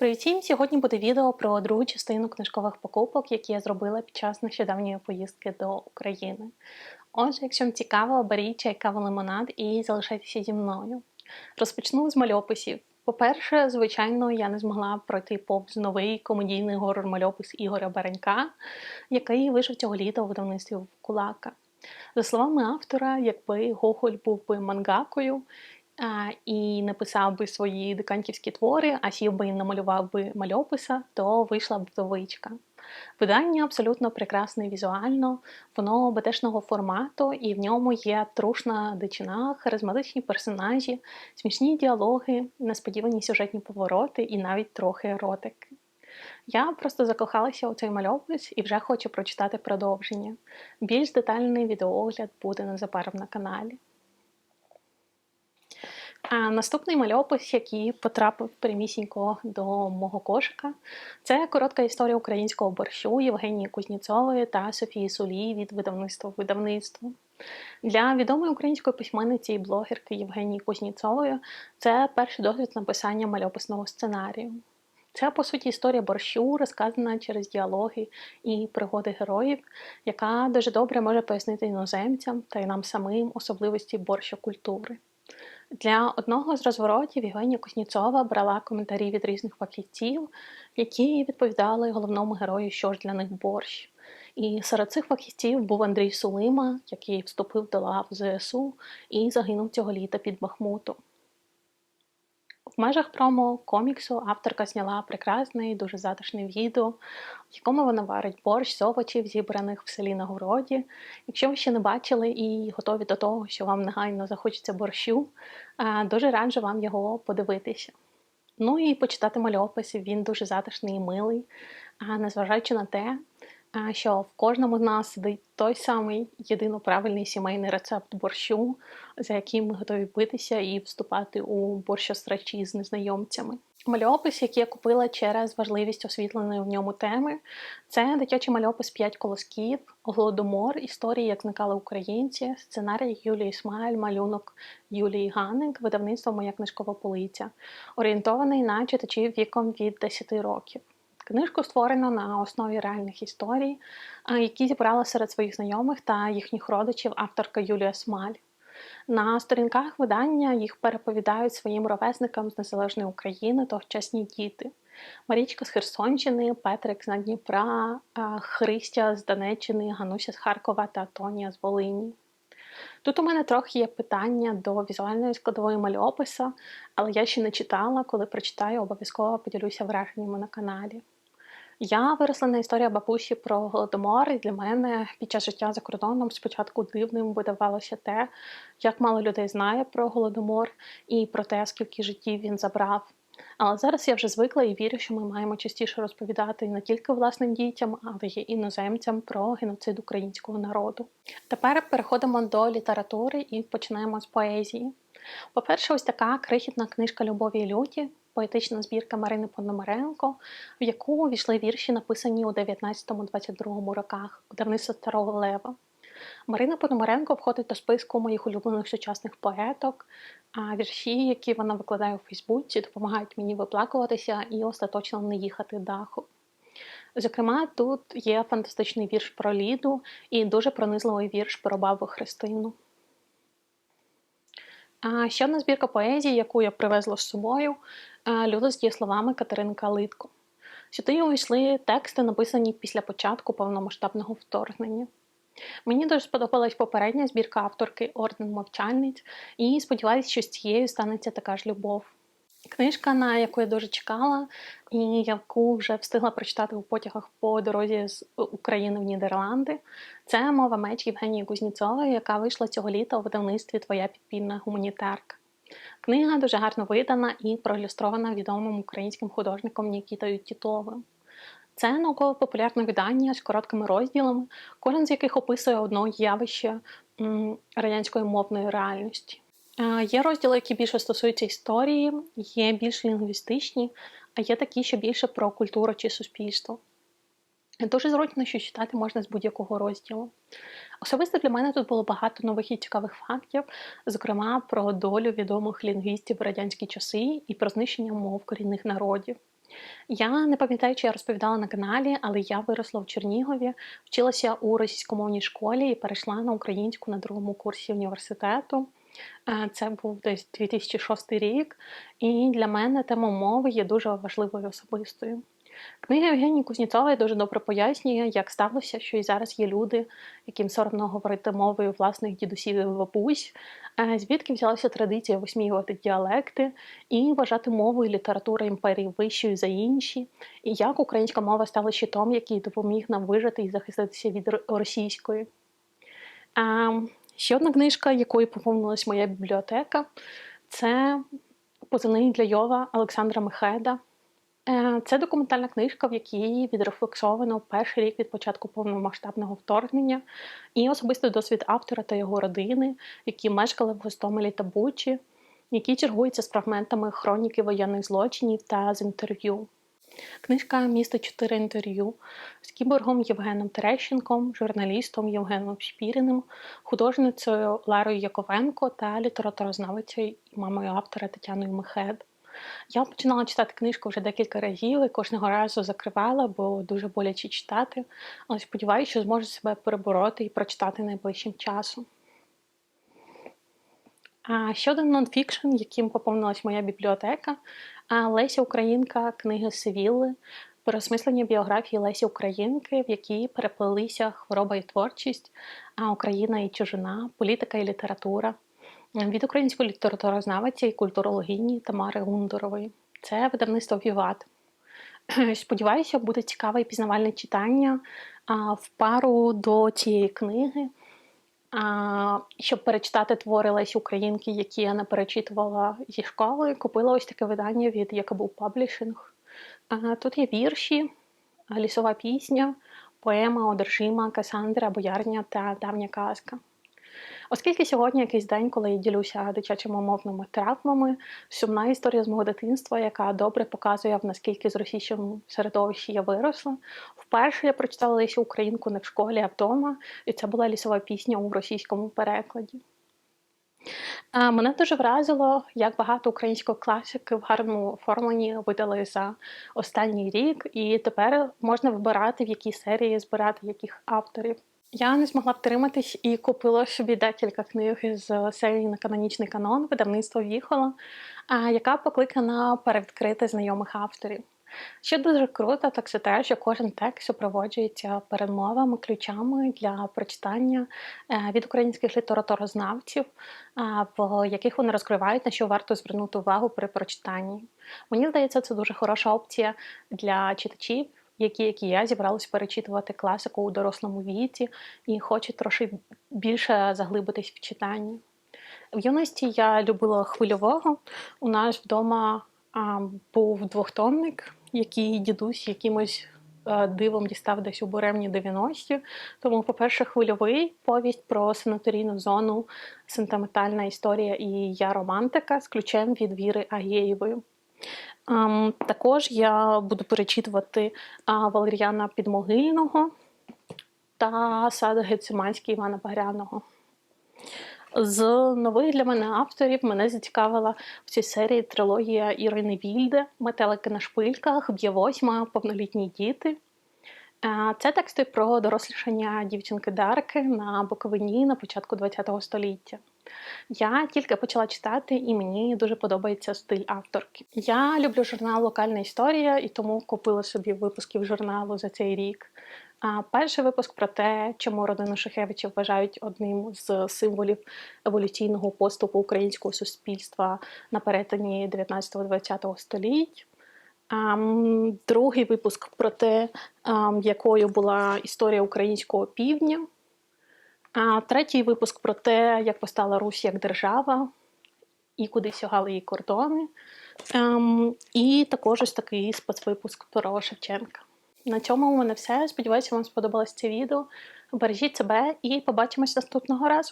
Привіт всім! Сьогодні буде відео про другу частину книжкових покупок, які я зробила під час нещодавньої поїздки до України. Отже, якщо вам цікаво, беріть чай, каву, лимонад і залишайтеся зі мною. Розпочну з мальописів. По-перше, звичайно, я не змогла пройти повз новий комедійний горор-мальопис Ігоря Баренька, який вийшов цього літа у видавництві Кулака. За словами автора, якби Гоголь був би мангакою, і написав би свої диканьківські твори, а сів би і намалював би мальописа, то вийшла б вдовичка. Видання абсолютно прекрасне візуально, воно БТшного формату, і в ньому є трушна дичина, харизматичні персонажі, смішні діалоги, несподівані сюжетні повороти і навіть трохи еротики. Я просто закохалася у цей мальопис і вже хочу прочитати продовження. Більш детальний відеоогляд буде незабаром на каналі. А наступний мальопис, який потрапив прямісінько до мого кошика, це коротка історія українського борщу Євгенії Кузніцової та Софії Сулій від видавництва видавництво. Для відомої української письменниці і блогерки Євгенії Кузніцової це перший досвід написання мальописного сценарію. Це, по суті, історія борщу, розказана через діалоги і пригоди героїв, яка дуже добре може пояснити іноземцям та й нам самим особливості борщокультури. Для одного з розворотів Євгенія Кузніцова брала коментарі від різних фахівців, які відповідали головному герою, що ж для них борщ. І серед цих фахівців був Андрій Сулима, який вступив до лав ЗСУ і загинув цього літа під Бахмутом. В межах промо коміксу авторка зняла прекрасне і дуже затишне відео, в якому вона варить борщ з овочів, зібраних в селі на городі. Якщо ви ще не бачили і готові до того, що вам негайно захочеться борщу, дуже раджу вам його подивитися. Ну і почитати мальописів, він дуже затишний і милий, незважаючи на те, що в кожному з нас сидить той самий єдино правильний сімейний рецепт борщу, за яким ми готові битися і вступати у борщострачі з незнайомцями. Мальопис, який я купила через важливість освітленої в ньому теми, це дитячий мальопис «П'ять колосків, голодомор, історії, як зникали українці, сценарій Юлії Смайль, малюнок Юлії Ганик, видавництво Моя книжкова полиця, орієнтований на читачів віком від 10 років. Книжку створено на основі реальних історій, які зібрала серед своїх знайомих та їхніх родичів авторка Юлія Смаль. На сторінках видання їх переповідають своїм ровесникам з Незалежної України тогочасні діти. Марічка з Херсонщини, Петрик з Надніпра, Христя з Донеччини, Гануся з Харкова та Тонія з Волині. Тут у мене трохи є питання до візуальної складової мальописа, але я ще не читала, коли прочитаю, обов'язково поділюся враженнями на каналі. Я виросла на історії бабусі про голодомор, і для мене під час життя за кордоном спочатку дивним видавалося те, як мало людей знає про голодомор і про те, скільки життів він забрав. Але зараз я вже звикла і вірю, що ми маємо частіше розповідати не тільки власним дітям, але й іноземцям про геноцид українського народу. Тепер переходимо до літератури і починаємо з поезії. По-перше, ось така крихітна книжка Любові і люті поетична збірка Марини Пономаренко, в яку увійшли вірші, написані у 19-22 роках видавництва Старого Лева. Марина Пономаренко входить до списку моїх улюблених сучасних поеток, а вірші, які вона викладає у Фейсбуці, допомагають мені виплакуватися і остаточно не їхати даху. Зокрема, тут є фантастичний вірш про Ліду і дуже пронизливий вірш про бабу Христину. Ще одна збірка поезії, яку я привезла з собою, люди з дієсловами Катерини Калитко. Сюди увійшли тексти, написані після початку повномасштабного вторгнення. Мені дуже сподобалась попередня збірка авторки Орден Мовчальниць, і сподіваюся, що з цією станеться така ж любов. Книжка, на яку я дуже чекала, і яку вже встигла прочитати у потягах по дорозі з України в Нідерланди, це мова меч Євгенії Кузніцової, яка вийшла цього літа у видавництві Твоя підпільна гуманітарка. Книга дуже гарно видана і проілюстрована відомим українським художником Нікітою Тітовим. Це науково-популярне видання з короткими розділами, кожен з яких описує одне явище радянської мовної реальності. Є розділи, які більше стосуються історії, є більш лінгвістичні, а є такі, що більше про культуру чи суспільство. Дуже зручно, що читати можна з будь-якого розділу. Особисто для мене тут було багато нових і цікавих фактів, зокрема про долю відомих лінгвістів в радянські часи і про знищення мов корінних народів. Я не пам'ятаю, чи я розповідала на каналі, але я виросла в Чернігові, вчилася у російськомовній школі і перейшла на українську на другому курсі університету. Е, Це був десь 2006 рік, і для мене тема мови є дуже важливою особистою. Книга Євгенії Кузніцової дуже добре пояснює, як сталося, що і зараз є люди, яким соромно говорити мовою власних дідусів і бабусь, е, звідки взялася традиція висміювати діалекти і вважати мову і літературу імперії вищою за інші, і як українська мова стала щитом, який допоміг нам вижити і захиститися від російської. Ще одна книжка, якою поповнилась моя бібліотека, це позивний для Йова Олександра Мехеда. Е, Це документальна книжка, в якій відрефлексовано перший рік від початку повномасштабного вторгнення і особистий досвід автора та його родини, які мешкали в Гостомелі та Бучі, які чергуються з фрагментами хроніки воєнних злочинів та з інтерв'ю. Книжка містить чотири інтерв'ю з кіборгом Євгеном Терещенком, журналістом Євгеном Шпіріним, художницею Ларою Яковенко та літературознавицею і мамою автора Тетяною Мехед. Я починала читати книжку вже декілька разів і кожного разу закривала, бо дуже боляче читати. Але сподіваюся, що зможу себе перебороти і прочитати найближчим часом. А ще один нонфікшн, яким поповнилась моя бібліотека, Леся Українка, книги Севілли, переосмислення біографії Лесі Українки, в якій переплелися хвороба і творчість, а Україна і чужина, політика і література від української літературознавиці і культурологині Тамари Гундорової. Це видавництво Віват. Сподіваюся, буде цікаве і пізнавальне читання в пару до цієї книги. Щоб перечитати твори Лесі Українки, які я не перечитувала зі школи, купила ось таке видання від Якобу Паблішинг. Тут є вірші, лісова пісня, поема Одержима, Касандра, Боярня та Давня казка. Оскільки сьогодні якийсь день, коли я ділюся дитячими мовними травмами, сумна історія з мого дитинства, яка добре показує, наскільки з російським середовищі я виросла. Вперше я прочитала Лесю Українку не в школі, а вдома, і це була лісова пісня у російському перекладі. Мене дуже вразило, як багато української класики в гарному оформленні видали за останній рік, і тепер можна вибирати, в якій серії збирати яких авторів. Я не змогла втриматись і купила собі декілька книг з серії на канонічний канон видавництва Віхола, яка покликана перевідкрити знайомих авторів. Що дуже круто, так це те, що кожен текст супроводжується передмовами, ключами для прочитання е, від українських літературознавців, в яких вони розкривають, на що варто звернути увагу при прочитанні. Мені здається, це дуже хороша опція для читачів, які, як і я, зібрались перечитувати класику у дорослому віці і хочуть трошки більше заглибитись в читанні. В юності я любила хвильового. У нас вдома а, був двохтонник, який дідусь якимось е, дивом дістав десь у буремні 90-ті. Тому, по-перше, хвильовий повість про санаторійну зону, сентиментальна історія і я романтика з ключем від Віри Агєєвої. Ем, також я буду перечитувати а, Валеріана Підмогильного та сад Гециманський Івана Багряного. З нових для мене авторів мене зацікавила в цій серії трилогія Ірини Вільде, Метелики на шпильках, Б'є восьма, повнолітні діти. Е, Це тексти про дорослішання дівчинки Дарки на Буковині на початку ХХ століття. Я тільки почала читати, і мені дуже подобається стиль авторки. Я люблю журнал Локальна історія і тому купила собі випусків журналу за цей рік. А перший випуск про те, чому родину Шухевичів вважають одним з символів еволюційного поступу українського суспільства на перетині 19-20 століть. Другий випуск про те, якою була історія українського півдня. А третій випуск про те, як постала Русь як держава і куди сягали її кордони. Ем, і також ось такий спецвипуск про Шевченка. На цьому у мене все. Сподіваюся, вам сподобалось це відео. Бережіть себе і побачимось наступного разу.